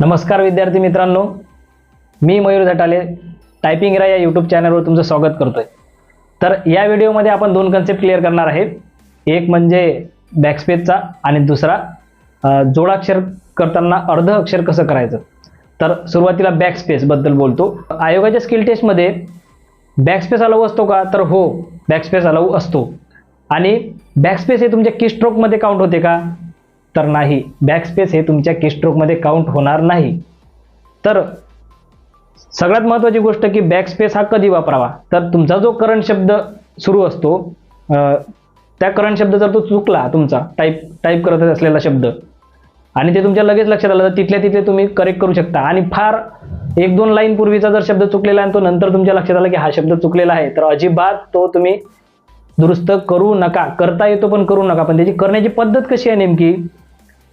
नमस्कार विद्यार्थी मित्रांनो. मी मयूर झटाले टायपिंग रा या यूट्यूब चॅनलवर तुमचं स्वागत करतोय. तर या व्हिडिओमध्ये आपण दोन कन्सेप्ट क्लिअर करणार आहे एक म्हणजे बॅकस्पेसचा आणि दुसरा जोडाक्षर करताना अर्ध अक्षर कसं करायचं? तर सुरुवातीला बॅकस्पेसबद्दल बोलतो. आयोगाच्या स्किल टेस्टमध्ये बॅकस्पेस अलाऊ असतो का? तर हो बॅकस्पेस अलाऊ असतो. आणि बॅकस्पेस हे तुमच्या किस्ट्रोकमध्ये काउंट होते का? तर नाही. बॅकस्पेस हे तुमच्या कीस्ट्रोकमध्ये काउंट होणार नाही. तर सगळ्यात महत्त्वाची गोष्ट की बॅकस्पेस हा कधी वापरावा? तर तुमचा जो करंट शब्द सुरू असतो त्या करंट शब्द जर तो चुकला तुमचा टाईप टाईप करत असलेला शब्द. आणि ते तुमच्या लगेच लक्षात आलं तर तिथल्या तिथे तुम्ही करेक्ट करू शकता. आणि फार एक दोन लाईन पूर्वीचा जर शब्द चुकलेला आहे आणि तो नंतर तुमच्या लक्षात आला की हा शब्द चुकलेला आहे तर अजिबात तो तुम्ही दुरुस्त करू नका करता येतो पण करू नका पण त्याची करण्याची पद्धत कशी आहे नेमकी?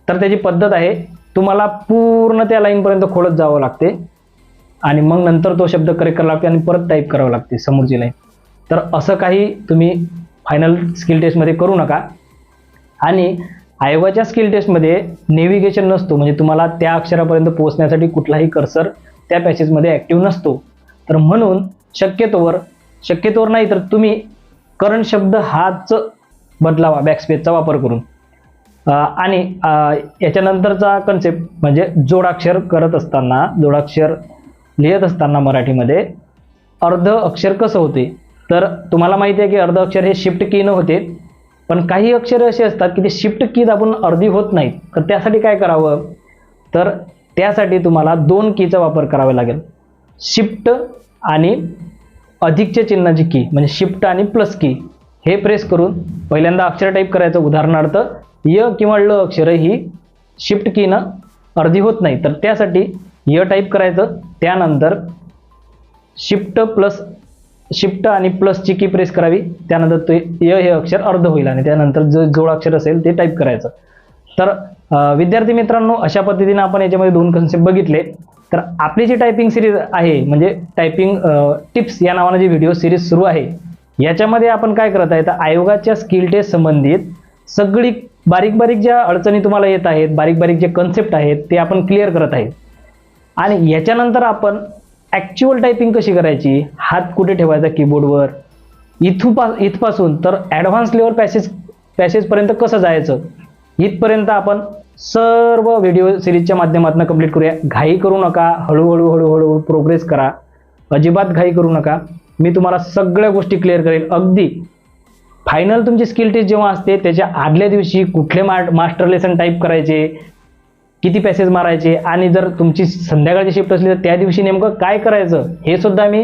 तर त्याची पद्धत आहे तुम्हाला पूर्ण त्या लाईनपर्यंत खोलत जावं लागते. आणि मग नंतर तो शब्द करेक्ट करावा लागते आणि परत टाईप करावं लागते समोरची लाईन तर असं काही तुम्ही फायनल स्किल टेस्टमध्ये करू नका. आणि आयोगाच्या स्किल टेस्टमध्ये नेव्हिगेशन नसतो म्हणजे तुम्हाला त्या अक्षरापर्यंत पोहोचण्यासाठी कुठलाही कर्सर त्या पॅसेजमध्ये ॲक्टिव्ह नसतो. तर म्हणून शक्यतोवर शक्यतोवर नाही तर तुम्ही करंट शब्द हाच बदलावा बॅकस्पेसचा वापर करून. आणि याच्यानंतरचा कन्सेप्ट म्हणजे जोडाक्षर करत असताना जोडाक्षर लिहित असताना मराठीमध्ये अर्ध अक्षर कसं होते? तर तुम्हाला माहिती आहे की अर्ध अक्षर हे शिफ्ट कीनं होते पण काही अक्षर असे असतात की ते शिफ्ट की दाबून अर्धी होत नाहीत. तर त्यासाठी काय करावं? तर त्यासाठी तुम्हाला दोन कीचा वापर करावा लागेल. शिफ्ट आणि अधिकच्या चिन्हाची की म्हणजे शिफ्ट आणि प्लस की हे प्रेस करून पहिल्यांदा अक्षर टाईप करायचं. उदाहरणार्थ य किंवा ळ अक्षर ही शिफ्ट कीनं अर्धी होत नाही. तर त्यासाठी य टाईप करायचं. त्यानंतर शिफ्ट प्लस शिफ्ट आणि प्लसची की प्रेस करावी. त्यानंतर ते य हे अक्षर अर्ध होईल आणि त्यानंतर जो जोडाक्षर असेल ते टाईप करायचं. तर विद्यार्थी मित्रांनो अशा पद्धतीने आपण याच्यामध्ये दोन कन्सेप्ट बघितले. तर आपली जी टायपिंग सिरीज आहे म्हणजे टायपिंग टिप्स या नावानं जी व्हिडिओ सिरीज सुरू आहे याच्यामध्ये आपण काय करत आहे तर आयोगाच्या स्किल टेस्ट संबंधित सगळी बारीक बारीक ज्या अडचणी तुम्हाला येत आहेत बारीक बारीक जे कन्सेप्ट आहेत ते आपण क्लिअर करत आहे. आणि याच्यानंतर आपण ॲक्च्युअल टायपिंग कशी करायची हात कुठे ठेवायचा कीबोर्डवर इथूपा इथपासून तर ॲडव्हान्स लेवल पॅसेज पॅसेजपर्यंत कसं जायचं इथपर्यंत आपण सर्व व्हिडिओ सिरीजच्या माध्यमातून कंप्लीट करूया. घाई करू नका हळूहळू हळूहळू प्रोग्रेस करा. अजिबात घाई करू नका. मी तुम्हाला सगळ्या गोष्टी क्लिअर करेल. अगदी फायनल तुमची स्किल टेस्ट जेव्हा असते त्याच्या आदल्या दिवशी कुठले मा मास्टर लेसन टाईप करायचे किती पॅसेज मारायचे आणि जर तुमची संध्याकाळची शिफ्ट असली तर त्या दिवशी नेमकं काय करायचं हे सुद्धा मी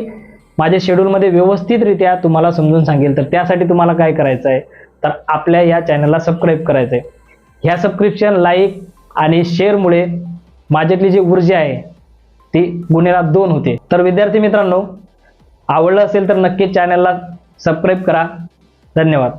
माझ्या शेड्यूलमध्ये व्यवस्थितरित्या तुम्हाला समजून सांगेल. तर त्यासाठी तुम्हाला काय करायचं आहे तर आपल्या या चॅनलला सबस्क्राईब करायचं आहे ह्या सबस्क्रिप्शन लाईक आणि शेअरमुळे माझ्यातली जी ऊर्जा आहे ती गुन्हेला दोन होते. तर विद्यार्थी मित्रांनो आवडलं असेल तर नक्की चॅनलला सबस्क्राईब करा. धन्यवाद.